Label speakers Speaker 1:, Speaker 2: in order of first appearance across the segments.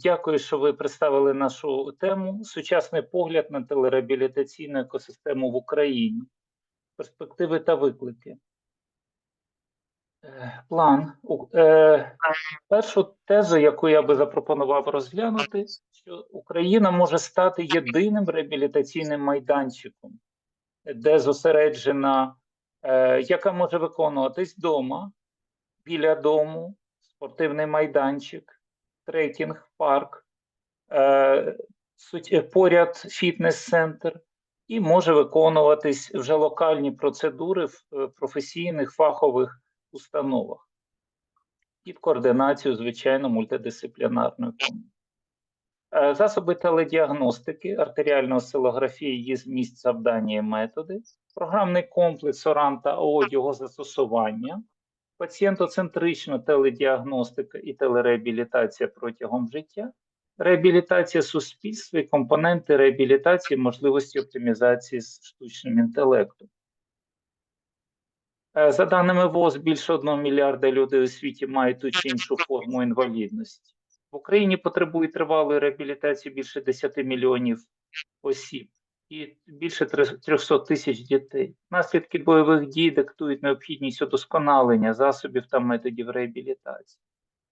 Speaker 1: Дякую, що ви представили нашу тему Сучасний погляд на телереабілітаційну екосистему в Україні. Перспективи та виклики. Е, План. Е, Першу тезу, яку я би запропонував розглянути, що Україна може стати єдиним реабілітаційним майданчиком, де зосереджена, е, яка може виконуватись вдома, біля дому, спортивний майданчик, трекінг, парк, е, е, поряд фітнес-центр, і може виконуватись вже локальні процедури в е, професійних фахових установах під координацією, звичайно, мультидисциплінарної. Е, Засоби теледіагностики, артеріальної осцилографії, її зміст, завдання і методи, програмний комплекс ОРАН та ОО його застосування, пацієнтоцентрична теледіагностика і телереабілітація протягом життя, реабілітація суспільства і компоненти реабілітації, можливості оптимізації з штучним інтелектом. Е, За даними ВОЗ, більше 1 мільярда людей у світі мають ту чи іншу форму інвалідності. В Україні потребує тривалої реабілітації більше 10 мільйонів осіб і більше три- 300 тисяч дітей. Наслідки бойових дій диктують необхідність удосконалення засобів та методів реабілітації.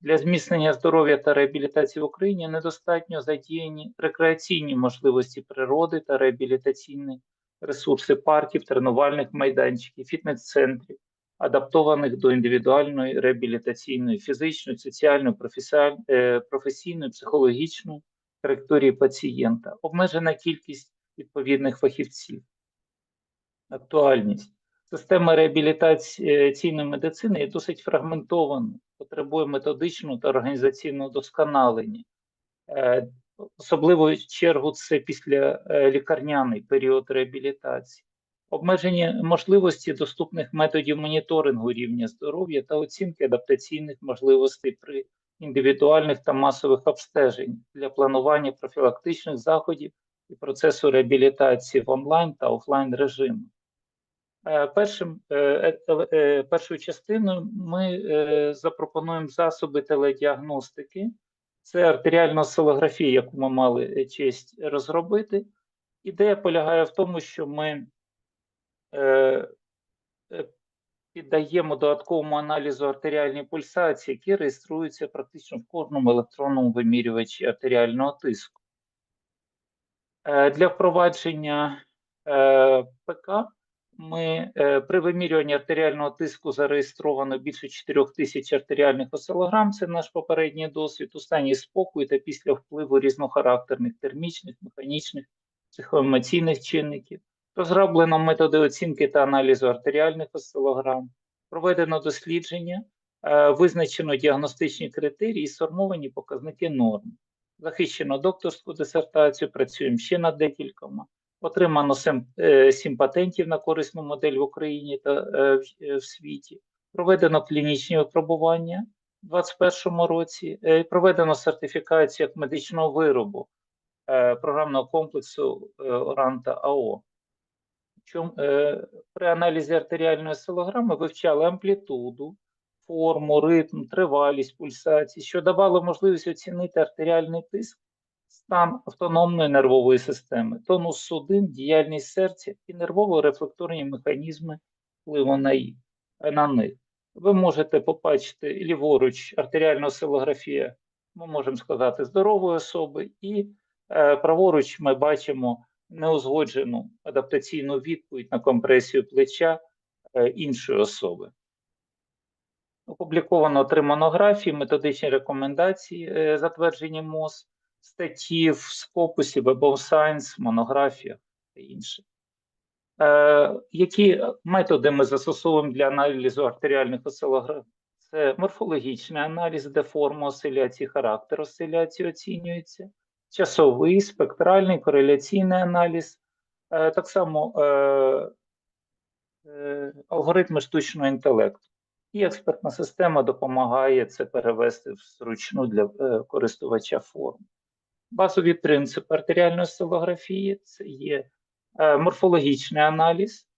Speaker 1: Для зміцнення здоров'я та реабілітації в Україні недостатньо задіяні рекреаційні можливості природи та реабілітаційні ресурси парків, тренувальних майданчиків, фітнес-центрів, адаптованих до індивідуальної реабілітаційної, фізичної, соціальної, е, професійної, психологічної траєкторії пацієнта, обмежена кількість відповідних фахівців. Актуальність. Система реабілітаційної медицини є досить фрагментована, потребує методичного та організаційного досконалення. Е, Особливо чергу це після е, лікарняний період реабілітації, обмежені можливості доступних методів моніторингу рівня здоров'я та оцінки адаптаційних можливостей при індивідуальних та масових обстеженнях для планування профілактичних заходів і процесу реабілітації в онлайн та офлайн режимі. Е, Першим, е, е, першою частиною ми запропонуємо засоби теледіагностики. Це артеріальна осцилографія, яку ми мали честь розробити. Ідея полягає в тому, що ми піддаємо додатковому аналізу артеріальні пульсації, які реєструються практично в кожному електронному вимірювачі артеріального тиску. Е, Для впровадження е, ПК ми е, при вимірюванні артеріального тиску зареєстровано більше 4 тисяч артеріальних осцилограм, це наш попередній досвід, у стані спокою та після впливу різнохарактерних термічних, механічних, психоемоційних чинників. Розроблено методи оцінки та аналізу артеріальних осцилограм, проведено дослідження, визначено діагностичні критерії і сформовані показники норм. Захищено докторську дисертацію, працюємо ще над декількома. Отримано сем, е, сім патентів на корисну модель в Україні та е, в, е, в світі. Проведено клінічні випробування у 2021 році. Е, проведено сертифікацію як медичного виробу е, програмного комплексу е, ОРАН та АО. Е, при аналізі артеріальної осцилограми вивчали амплітуду, форму, ритм, тривалість пульсації, що давало можливість оцінити артеріальний тиск стан автономної нервової системи, тонус судин, діяльність серця і нервово-рефлекторні механізми впливу на, на них. Ви можете побачити ліворуч артеріальна осцилографія, ми можемо сказати, здорової особи, і е, праворуч ми бачимо неузгоджену адаптаційну відповідь на компресію плеча е, іншої особи. Опубліковано три монографії, методичні рекомендації, е, затверджені МОЗ, статті в Scopus, Web of Science, монографіях та інше. Е, які методи ми застосовуємо для аналізу артеріальних осцилографій? Це морфологічний аналіз, де форма осциляції, характер осциляції оцінюється, часовий, спектральний, кореляційний аналіз, е, так само алгоритми штучного інтелекту. І експертна система допомагає це перевести в зручну для е, користувача форму. Базові принципи артеріальної осцилографії це є е, морфологічний аналіз,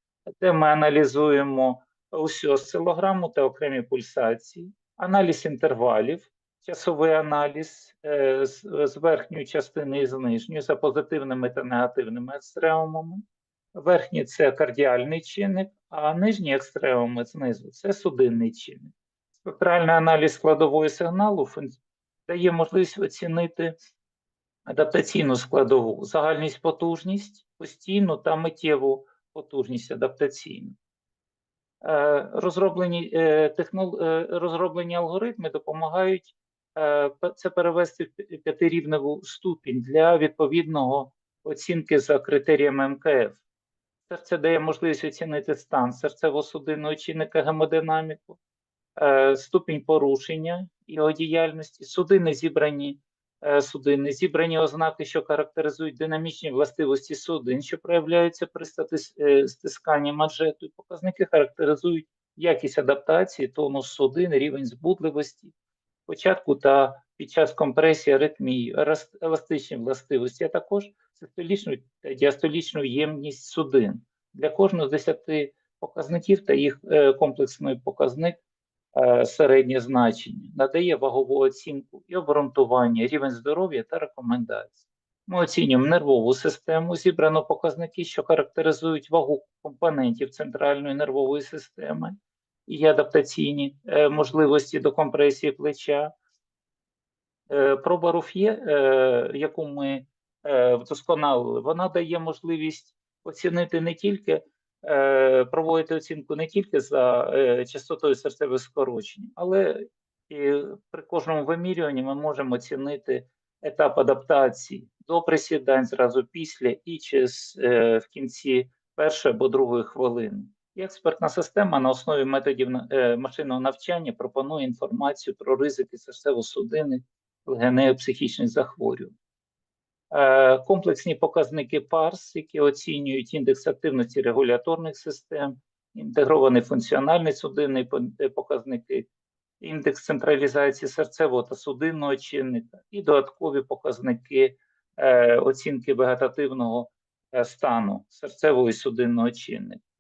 Speaker 1: де ми аналізуємо усю осцилограму та окремі пульсації, аналіз інтервалів, часовий аналіз е, з верхньої частини і з нижньої за позитивними та негативними екстремумами. Верхній це кардіальний чинник, а нижні екстремуми знизу це судинний чинник. Спектральний аналіз складової сигналу дає можливість оцінити адаптаційну складову, загальність потужність, постійну та миттєву потужність адаптаційну. Е, Розроблені, е, е, розроблені алгоритми допомагають це перевести в п'ятирівневу ступінь для відповідного оцінки за критеріями МКФ. Серце дає можливість оцінити стан серцево-судинного чинника гемодинаміку, е, ступінь порушення його діяльності, судини зібрані е, судини, зібрані ознаки, що характеризують динамічні властивості судин, що проявляються при е, стисканні манжету, і показники характеризують якість адаптації, тонус судин, рівень збудливості, початку та під час компресії аритмії, еластичні властивості, а також систолічну та діастолічну ємність судин. Для кожного з 10 показників та їх е, комплексний показник е, середнє значення, надає вагову оцінку і обґрунтування, рівень здоров'я та рекомендації. Ми оцінюємо нервову систему, зібрано показники, що характеризують вагу компонентів центральної нервової системи і адаптаційні е, можливості до компресії плеча. Е, Проба Руф'є, е, яку ми вдосконалили, вона дає можливість оцінити не тільки проводити оцінку не тільки за частотою серцевих скорочень, але і при кожному вимірюванні ми можемо оцінити етап адаптації до присідань зразу після і через в кінці першої або другої хвилини. Експертна система на основі методів е, машинного навчання пропонує інформацію про ризики серцево-судинних генеопсихічних захворювань. Е, Комплексні показники ПАРС, які оцінюють індекс активності регуляторних систем, інтегрований функціональний судинний е, показники, індекс централізації серцевого та судинного чинника і додаткові показники оцінки вегетативного стану серцевого і судинного чинника.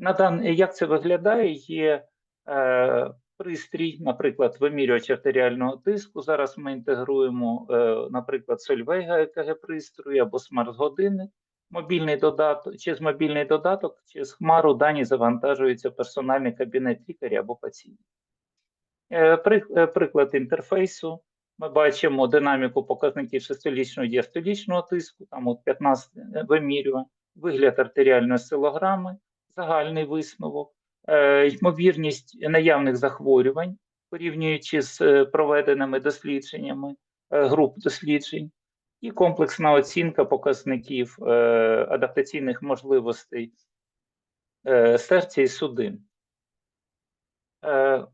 Speaker 1: На дан... Як це виглядає? Є е, пристрій, наприклад, вимірювач артеріального тиску. Зараз ми інтегруємо, е, наприклад, Сольвейга ЕКГ пристрою або смарт-годинник, мобільний додаток, через мобільний додаток, через хмару дані завантажуються в персональний кабінет лікаря або пацієнта. Е, е, Приклад інтерфейсу. Ми бачимо динаміку показників шестилічного діастолічного тиску, там от 15 вимірювань, вигляд артеріальної осцилограми, загальний висновок, е, ймовірність наявних захворювань, порівнюючи з е, проведеними дослідженнями е, груп досліджень, і комплексна оцінка показників адаптаційних можливостей серця і судин.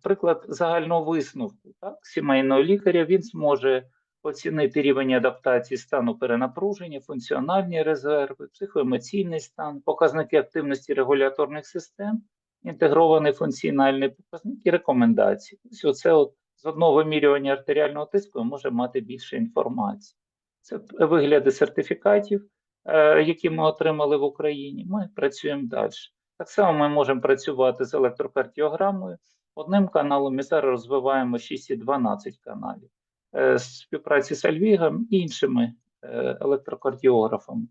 Speaker 1: Приклад загального висновку так, сімейного лікаря він зможе оцінити рівень адаптації стану перенапруження, функціональні резерви, психоемоційний стан, показники активності регуляторних систем, інтегрований функціональний показник і рекомендації. Ось оце от з одного вимірювання артеріального тиску ми можемо мати більше інформації. Це вигляди сертифікатів, е, які ми отримали в Україні. Ми працюємо далі. Так само ми можемо працювати з електрокардіограмою. Одним каналом і зараз розвиваємо 6 і 12 каналів. Е, Співпраці з Альвігом і іншими е, електрокардіографами.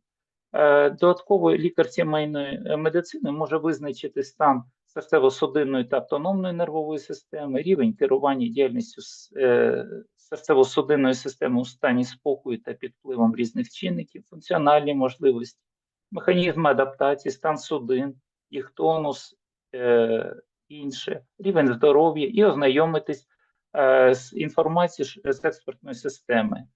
Speaker 1: Е, Додатково лікар сімейної медицини може визначити стан серцево-судинної та автономної нервової системи, рівень керування діяльністю серцево-судинної системи у стані спокою та під впливом різних чинників, функціональні можливості, механізми адаптації, стан судин, їх тонус, інше, рівень здоров'я і ознайомитись з інформацією ж- з експертної системи.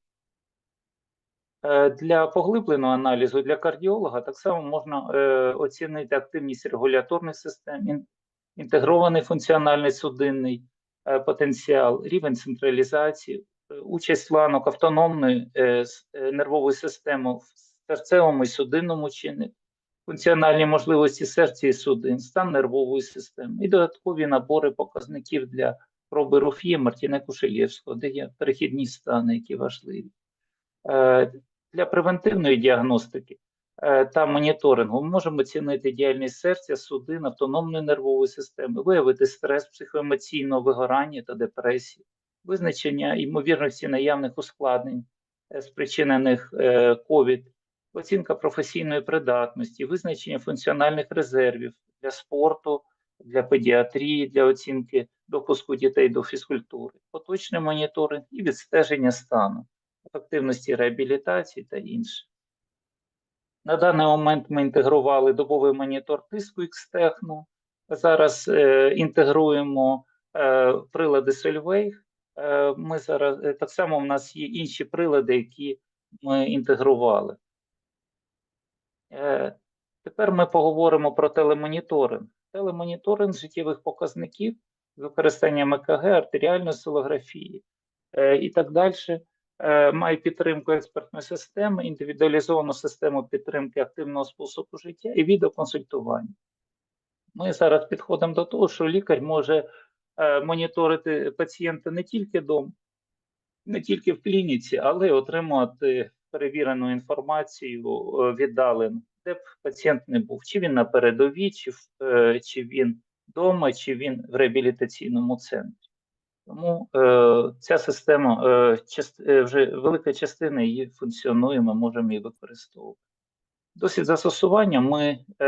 Speaker 1: Е, Для поглибленого аналізу для кардіолога так само можна е, оцінити активність регуляторних систем, інтегрований функціональний судинний е, потенціал, рівень централізації, е, участь ланок автономної е, е, нервової системи в серцевому і судинному чиннику, функціональні можливості серця і судин, стан нервової системи і додаткові набори показників для проби Руф'є, Мартіне Кушелєвського, де є перехідні стани, які важливі. Е, Для превентивної діагностики е, та моніторингу ми можемо оцінити діяльність серця, судин, автономної нервової системи, виявити стрес, психоемоційного вигорання та депресії, визначення ймовірності наявних ускладнень, е, спричинених COVID, оцінка професійної придатності, визначення функціональних резервів для спорту, для педіатрії, для оцінки допуску дітей до фізкультури, поточний моніторинг і відстеження стану, ефективності реабілітації та інше. На даний момент ми інтегрували добовий монітор тиску X-Techno. Зараз е, інтегруємо е, прилади Solveig. Е, ми зараз е, так само в нас є інші прилади, які ми інтегрували. Е, тепер ми поговоримо про телемоніторинг. Телемоніторинг життєвих показників з використанням ЕКГ, артеріальної осцилографії е, і так далі. Е, має підтримку експертної системи, індивідуалізовану систему підтримки активного способу життя і відеоконсультування. Ми зараз підходимо до того, що лікар може е, моніторити пацієнта не тільки вдома, не тільки в клініці, але й отримувати перевірену інформацію віддалено, де б пацієнт не був, чи він на передовій, чи, е, чи він вдома, чи він в реабілітаційному центрі. Тому е, ця система е, част, е, вже велика частина її функціонує, ми можемо її використовувати. Досвід застосування ми е,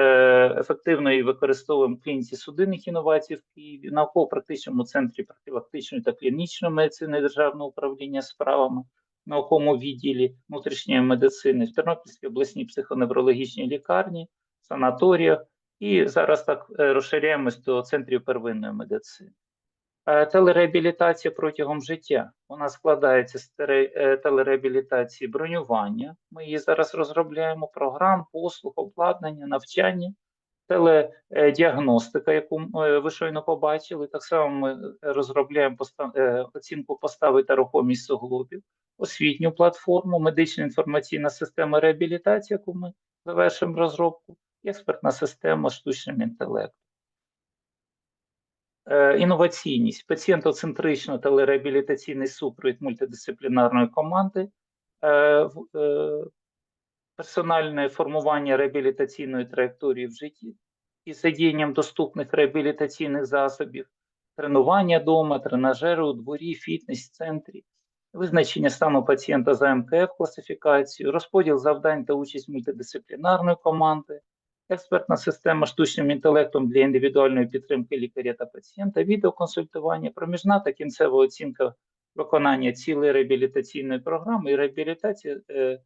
Speaker 1: ефективно її використовуємо в клініці судинних інновацій в Києві, науково-практичному центрі профілактичної та клінічної медицини Державного управління справами, науковому відділі внутрішньої медицини, в Тернопільській обласній психоневрологічній лікарні, санаторіях і зараз так е, розширяємось до центрів первинної медицини. Е, Телереабілітація протягом життя. Вона складається з е, телереабілітації бронювання. Ми її зараз розробляємо, програм, послуг, обладнання, навчання, теледіагностика, яку ви щойно побачили. Так само ми розробляємо оцінку постави та рухомість суглобів, освітню платформу, медична інформаційна система реабілітації, яку ми завершимо розробку, і експертна система штучним інтелектом. Е, Інноваційність, пацієнтоцентрично телереабілітаційний супровід мультидисциплінарної команди, е, е, персональне формування реабілітаційної траєкторії в житті із задіянням доступних реабілітаційних засобів, тренування вдома, тренажери у дворі, фітнес-центрі, визначення стану пацієнта за МКФ класифікацію, розподіл завдань та участь мультидисциплінарної команди, експертна система штучним інтелектом для індивідуальної підтримки лікаря та пацієнта, відеоконсультування, проміжна та кінцева оцінка виконання цілої реабілітаційної програми і реабілітація е,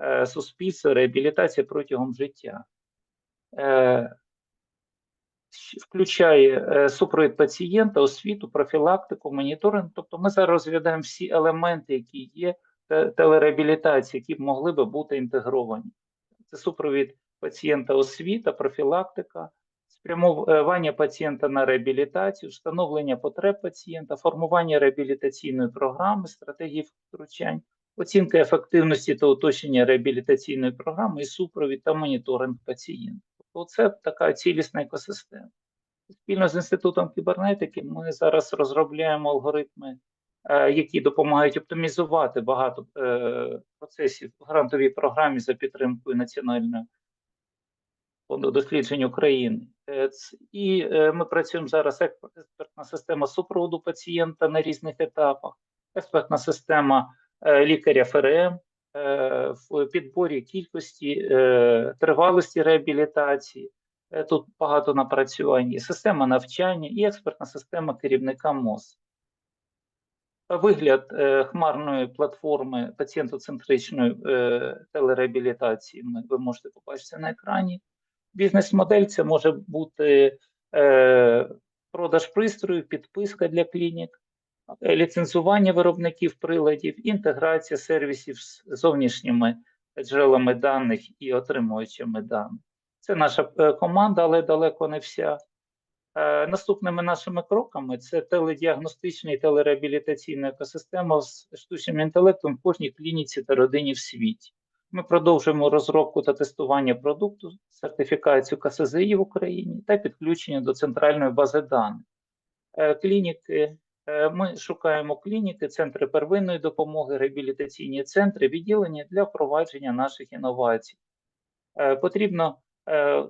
Speaker 1: е, суспільства, реабілітація протягом життя. Е, Включає е, супровід пацієнта, освіту, профілактику, моніторинг. Тобто ми зараз розглядаємо всі елементи, які є телереабілітації, які б могли би бути інтегровані. Це супровід пацієнта освіта, профілактика, спрямування пацієнта на реабілітацію, встановлення потреб пацієнта, формування реабілітаційної програми, стратегії втручань, оцінка ефективності та уточнення реабілітаційної програми і супровід та моніторинг пацієнта. Тобто це така цілісна екосистема. Спільно з інститутом кібернетики ми зараз розробляємо алгоритми, е, які допомагають оптимізувати багато е, процесів в грантовій програмі за підтримкою національної фонду досліджень України. Е, І ми працюємо зараз як експертна система супроводу пацієнта на різних етапах, експертна система лікаря ФРМ в підборі кількості, е, тривалості реабілітації. Е, Тут багато напрацювань, система навчання і експертна система керівника МОЗ. Вигляд е, хмарної платформи пацієнтоцентричної е, телереабілітації ви можете побачити на екрані. Бізнес-модель це може бути е, продаж пристроїв, підписка для клінік, е, ліцензування виробників приладів, інтеграція сервісів з зовнішніми джерелами даних і отримувачами даних. Це наша е, команда, але далеко не вся. Е, Наступними нашими кроками це теледіагностична і телереабілітаційна екосистема з штучним інтелектом в кожній клініці та родині в світі. Ми продовжуємо розробку та тестування продукту, сертифікацію КСЗІ в Україні та підключення до центральної бази даних. Е, Клініки, е, ми шукаємо клініки, центри первинної допомоги, реабілітаційні центри, відділення для впровадження наших інновацій. Е, Потрібно е,